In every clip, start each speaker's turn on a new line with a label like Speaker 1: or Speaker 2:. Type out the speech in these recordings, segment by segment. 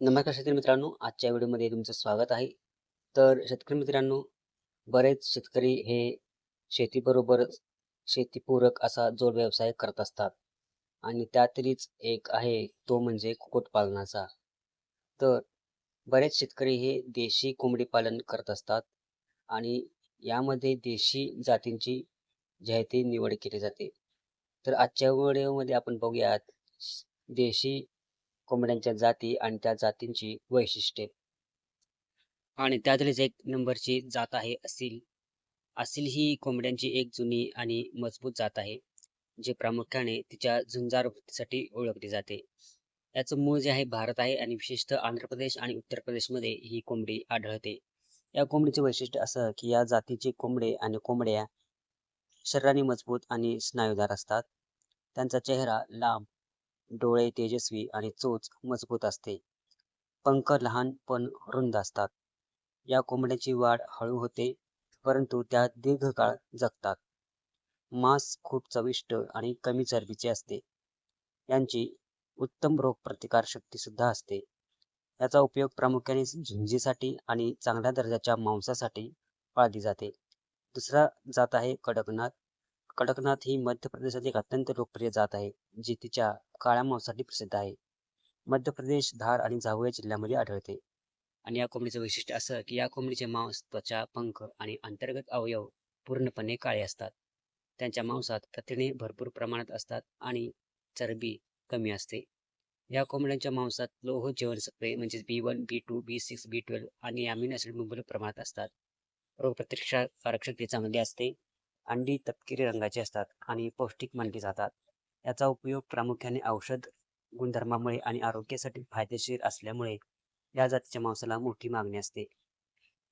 Speaker 1: नमस्कार शेतकरी मित्रांनो आजच्या व्हिडिओमध्ये तुमचं स्वागत आहे. तर शेतकरी मित्रांनो बरेच शेतकरी हे शेतीबरोबरच शेतीपूरक असा जोड व्यवसाय करत असतात. आणि त्यातलीच एक आहे तो म्हणजे कुक्कुटपालनाचा. तर बरेच शेतकरी हे देशी कोंबडी पालन करत असतात आणि यामध्ये देशी जातींची जी आहे ती निवड केली जाते. तर आजच्या व्हिडिओमध्ये आपण बघूयात देशी कोंबड्यांच्या जाती आणि त्या जातींची वैशिष्ट्ये. आणि त्यातलीच एक नंबरची जात आहे असील. असील ही कोंबड्यांची एक जुनी आणि मजबूत जात आहे जे प्रामुख्याने तिच्या झुंजार वृत्तीसाठी ओळखली जाते. याचं मूळ जे आहे भारत आहे आणि विशेषतः आंध्र प्रदेश आणि उत्तर प्रदेशमध्ये ही कोंबडी आढळते. या कोंबडीचे वैशिष्ट्य असं की या जातीचे कोंबडे आणि कोंबड्या शरीराने मजबूत आणि स्नायूदार असतात. त्यांचा चेहरा लांब डोळे तेजस्वी आणि चोच मजबूत असते. पंख लहान पण रुंद असतात. या कोंबड्याची वाढ हळू होते परंतु त्या दीर्घकाळ जगतात. मांस खूप चविष्ट आणि कमी चरबीचे असते. यांची उत्तम रोगप्रतिकार शक्ती सुद्धा असते. याचा उपयोग प्रामुख्याने झुंजीसाठी आणि चांगल्या दर्जाच्या मांसासाठी पाळली जाते. दुसरा जात आहे कडकनाथ. कडकनाथ ही मध्य प्रदेशात एक अत्यंत लोकप्रिय जात आहे जी तिच्या काळ्या मांसासाठी प्रसिद्ध आहे. मध्य प्रदेश धार आणि झावुया जिल्ह्यामध्ये आढळते. आणि या कोंबडीचं वैशिष्ट्य असं की या कोंबडीचे मांस त्वचा पंख आणि अंतर्गत अवयव पूर्णपणे काळे असतात. त्यांच्या मांसात प्रथिने भरपूर प्रमाणात असतात आणि चरबी कमी असते. या कोंबड्यांच्या मांसात लोह जीवनसत्वे म्हणजे B one B two B six B twelve आणि अमिनो असे मुबलक प्रमाणात असतात. रोगप्रतिकारक शक्ती चांगली असते. अंडी तपकिरी रंगाची असतात आणि पौष्टिक मानली जातात. याचा उपयोग प्रामुख्याने औषध गुणधर्मामुळे आणि आरोग्यासाठी फायदेशीर असल्यामुळे या जातीच्या मांसाला मोठी मागणी असते.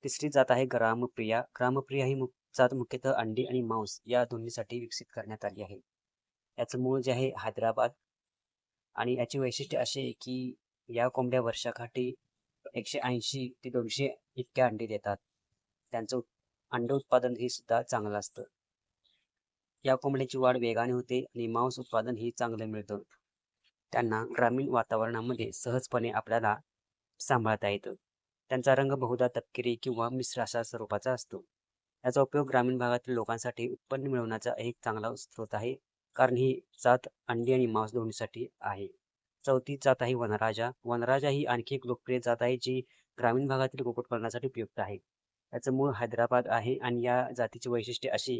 Speaker 1: तिसरी जात आहे ग्रामप्रिया. ग्रामप्रिया ही जात मुख्यतः अंडी आणि मांस या दोन्हीसाठी विकसित करण्यात आली आहे. याचं मूळ जे आहे हैदराबाद आणि याची वैशिष्ट्य असे की या कोंबड्या वर्षाकाठी एकशे ऐंशी ते दोनशे इतक्या अंडी देतात. त्यांचं अंड उत्पादन हे सुद्धा चांगलं असतं. या कोंबड्यांची वाढ वेगाने होते आणि मांस उत्पादन ही चांगलं मिळतं. त्यांना ग्रामीण वातावरणामध्ये सहजपणे आपल्याला सांभाळता येतं. त्यांचा रंग बहुधा तपकिरी किंवा मिश्र अशा स्वरूपाचा असतो. याचा उपयोग ग्रामीण भागातील लोकांसाठी उत्पन्न मिळवण्याचा एक चांगला स्रोत आहे. कारण ही जात अंडी आणि मांस दोन्हीसाठी आहे. चौथी जात आहे वनराजा. वनराजा ही आणखी एक लोकप्रिय जात आहे जी ग्रामीण भागातील कुक्कुटपालनासाठी उपयुक्त आहे. याचं मूळ हैदराबाद आहे आणि या जातीचे वैशिष्ट्ये अशी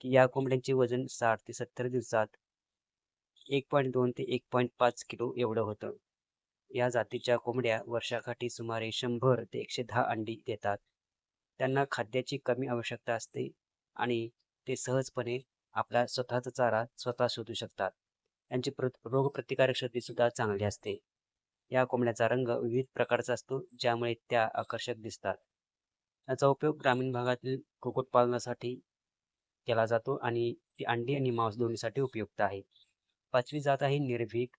Speaker 1: की या कोंबड्यांचे वजन साठ ते सत्तर दिवसात एक पॉईंट दोन ते एक पॉईंट पाच किलो एवढं होतं. या जातीच्या कोंबड्या वर्षाकाठी सुमारे शंभर ते एकशे दहा अंडी देतात. त्यांना खाद्याची कमी आवश्यकता असते आणि ते सहजपणे आपला स्वतःचा चारा स्वतः शोधू शकतात. यांची प्र रोगप्रतिकारक शक्ती सुद्धा चांगली असते. या कोंबड्याचा रंग विविध प्रकारचा असतो ज्यामुळे त्या आकर्षक दिसतात. याचा उपयोग ग्रामीण भागातील कुक्कुटपालनासाठी केला जातो आणि ती अंडी आणि मांस दोन्हीसाठी उपयुक्त आहे. पाचवी जात आहे निर्भीक.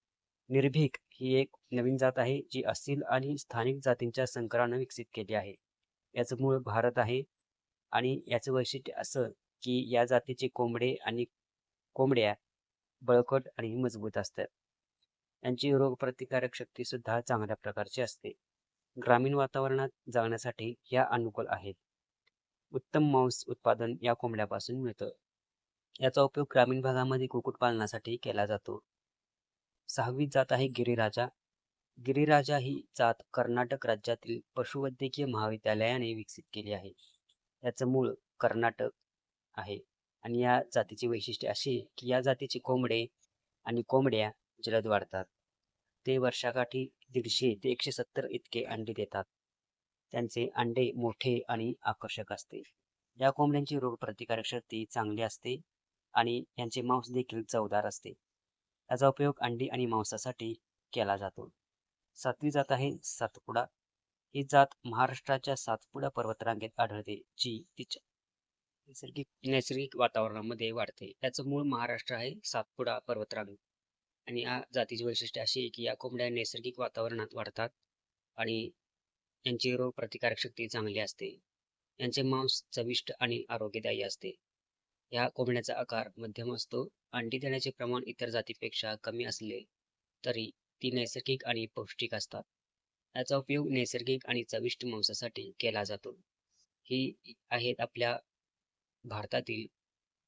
Speaker 1: निर्भीक ही एक नवीन जात आहे जी असील आणि स्थानिक जातींच्या संकरानं विकसित केली आहे. याचं मूळ भारत आहे आणि याचं वैशिष्ट्य असं की या जातीचे कोंबडे आणि कोंबड्या बळकट आणि मजबूत असतात. यांची रोगप्रतिकारक शक्ती सुद्धा चांगल्या प्रकारची असते. ग्रामीण वातावरणात जाण्यासाठी या अनुकूल आहेत. उत्तम मांस उत्पादन या कोंबड्यापासून मिळतं. याचा उपयोग ग्रामीण भागामध्ये कुक्कुटपालनासाठी केला जातो. सहावी जात आहे गिरिराजा. गिरिराजा ही जात कर्नाटक राज्यातील पशुवैद्यकीय महाविद्यालयाने विकसित केली आहे. याचं मूळ कर्नाटक आहे आणि या जातीची वैशिष्ट्य अशी की या जातीचे कोंबडे आणि कोंबड्या जलद वाढतात. ते वर्षाकाठी दीडशे ते एकशे सत्तर इतके अंडी देतात. त्यांचे अंडे मोठे आणि आकर्षक असते. या कोंबड्यांची रोगप्रतिकारक शक्ती चांगली असते आणि यांचे मांस देखील चवदार असते. याचा उपयोग अंडी आणि मांसासाठी केला जातो. सातवी जात आहे सातपुडा. ही जात महाराष्ट्राच्या सातपुडा पर्वतरांगेत आढळते जी तिच्या नैसर्गिक नैसर्गिक वातावरणामध्ये वाढते. याचं मूळ महाराष्ट्र आहे सातपुडा पर्वतरांग. आणि या जातीची वैशिष्ट्य अशी आहे की या कोंबड्या नैसर्गिक वातावरणात वाढतात आणि यांची रोग प्रतिकारक शक्ती चांगली असते. यांचे मांस चविष्ट आणि आरोग्यदायी असते. या कोंबड्याचा आकार मध्यम असतो. अंडी देण्याचे प्रमाण इतर जातीपेक्षा कमी असले तरी ती नैसर्गिक आणि पौष्टिक असतात. याचा उपयोग नैसर्गिक आणि चविष्ट मांसासाठी केला जातो. ही आहेत आपल्या भारतातील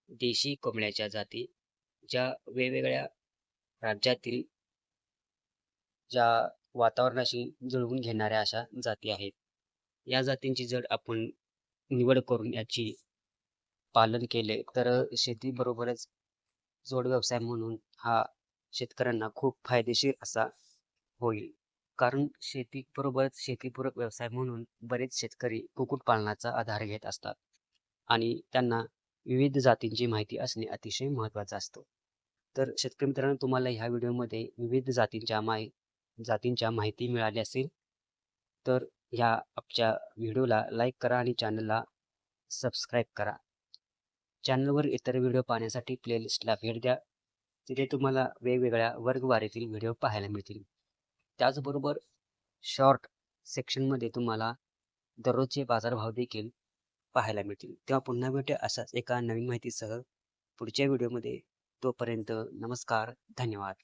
Speaker 1: देशी कोंबड्याच्या जाती ज्या वेगवेगळ्या राज्यातील ज्या वातावरणाशी जुळवून घेणाऱ्या अशा जाती आहेत. या जातींची जर आपण निवड करून याची पालन केले तर शेतीबरोबरच जोड व्यवसाय म्हणून हा शेतकऱ्यांना खूप फायदेशीर असा होईल. कारण शेतीबरोबरच शेतीपूरक व्यवसाय म्हणून बरेच शेतकरी कुक्कुटपालनाचा आधार घेत असतात आणि त्यांना विविध जातींची माहिती असणे अतिशय महत्त्वाचं असतं. तर शेतकरी मित्रांनो तुम्हाला ह्या व्हिडिओमध्ये विविध जातींच्या माय जातींच्या माहिती मिळाली असेल तर ह्या आमच्या व्हिडिओला लाईक करा आणि चॅनलला सबस्क्राईब करा. चॅनलवर इतर व्हिडिओ पाहण्यासाठी प्लेलिस्टला भेट द्या तिथे तुम्हाला वेगवेगळ्या वर्गवारीतील व्हिडिओ पाहायला मिळतील. त्याचबरोबर शॉर्ट सेक्शनमध्ये तुम्हाला दररोजचे बाजारभाव देखील पाहायला मिळतील. तेव्हा पुन्हा भेटूया असाच एका नवीन माहितीसह. पुढच्या व्हिडिओमध्ये तोपर्यंत नमस्कार धन्यवाद.